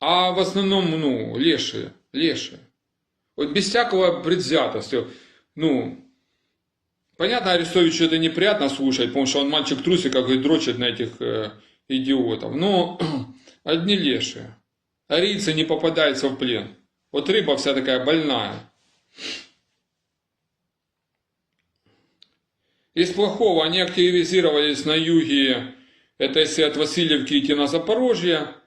а в основном, ну, лешие, лешие. Вот без всякого предвзятости. Ну, понятно, Арестовичу это неприятно слушать, потому что он мальчик трусиков и дрочит на этих э, идиотов. Но одни лешие. Арийцы не попадаются в плен. Вот рыба вся такая больная. Из плохого они активизировались на юге, это если от Васильевки идти на Запорожье.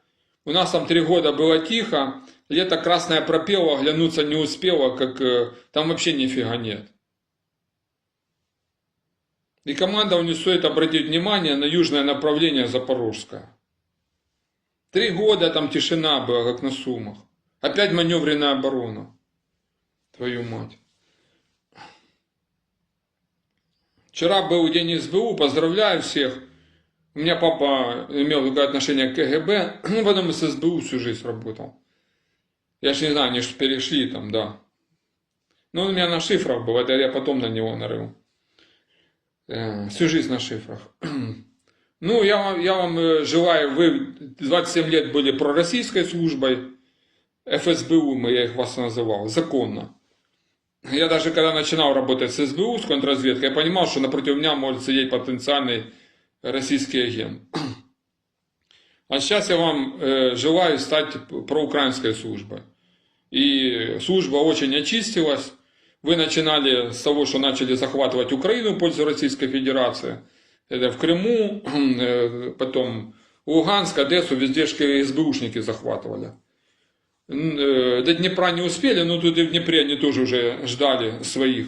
У нас там три года было тихо, лето красное пропело, оглянуться не успело, как э, там вообще нифига нет. И командованию стоит обратить внимание на южное направление Запорожское. Три года там тишина была, как на Сумах. Опять маневренная оборона. Твою мать. Вчера был день СБУ, поздравляю всех. У меня папа имел отношение к КГБ, ну, потом с СБУ всю жизнь работал. Я ж не знаю, они же перешли там, да. Но он у меня на шифрах был, это я потом на него нарыл. Э, Всю жизнь на шифрах. Ну, я вам, я вам э, желаю, вы 27 лет были пророссийской службой, ФСБУ, мы, я их вас называл, законно. Я даже когда начинал работать с СБУ, с контрразведкой, я понимал, что напротив меня может сидеть потенциальный российский агент. А сейчас я вам э, желаю стать проукраинской службой. И служба очень очистилась. Вы начинали с того, что начали захватывать Украину в пользу Российской Федерации. Это в Крыму, э, потом Луганск, Одессу, везде СБУшники захватывали. Э, До Днепра не успели, но тут и в Днепре они тоже уже ждали своих.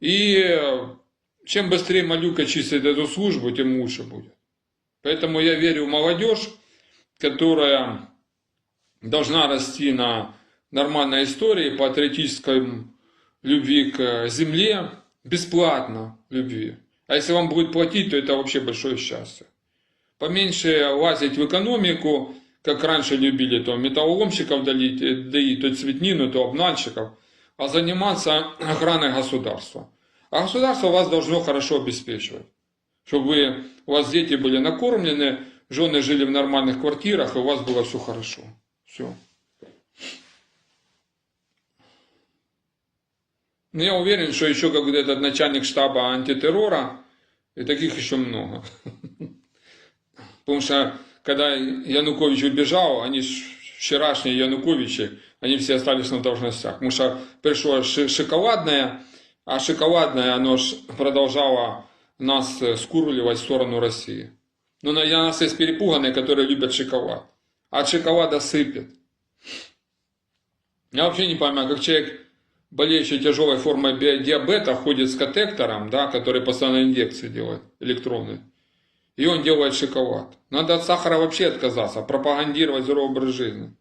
И чем быстрее Малюка чистит эту службу, тем лучше будет. Поэтому я верю в молодежь, которая должна расти на нормальной истории, патриотической любви к земле, бесплатно любви. А если вам будет платить, то это вообще большое счастье. Поменьше лазить в экономику, как раньше любили, то металлоломщиков доить, доить то цветнину, то обнальщиков, а заниматься охраной государства. А государство вас должно хорошо обеспечивать. Чтобы вы, у вас дети были накормлены, жены жили в нормальных квартирах, и у вас было все хорошо. Все. Но я уверен, что еще как этот начальник штаба антитеррора, и таких еще много. Потому что когда Янукович убежал, они вчерашние Януковичи, они все остались на должностях. Потому что пришло шоколадное, а шоколадное, оно ж продолжало нас скурливать в сторону России. Но на нас есть перепуганные, которые любят шоколад. А от шоколада сыпет. Я вообще не понимаю, как человек, болеющий тяжелой формой диабета, ходит с катектором, да, который постоянно инъекции делает, электронные. И он делает шоколад. Надо от сахара вообще отказаться, пропагандировать здоровый образ жизни.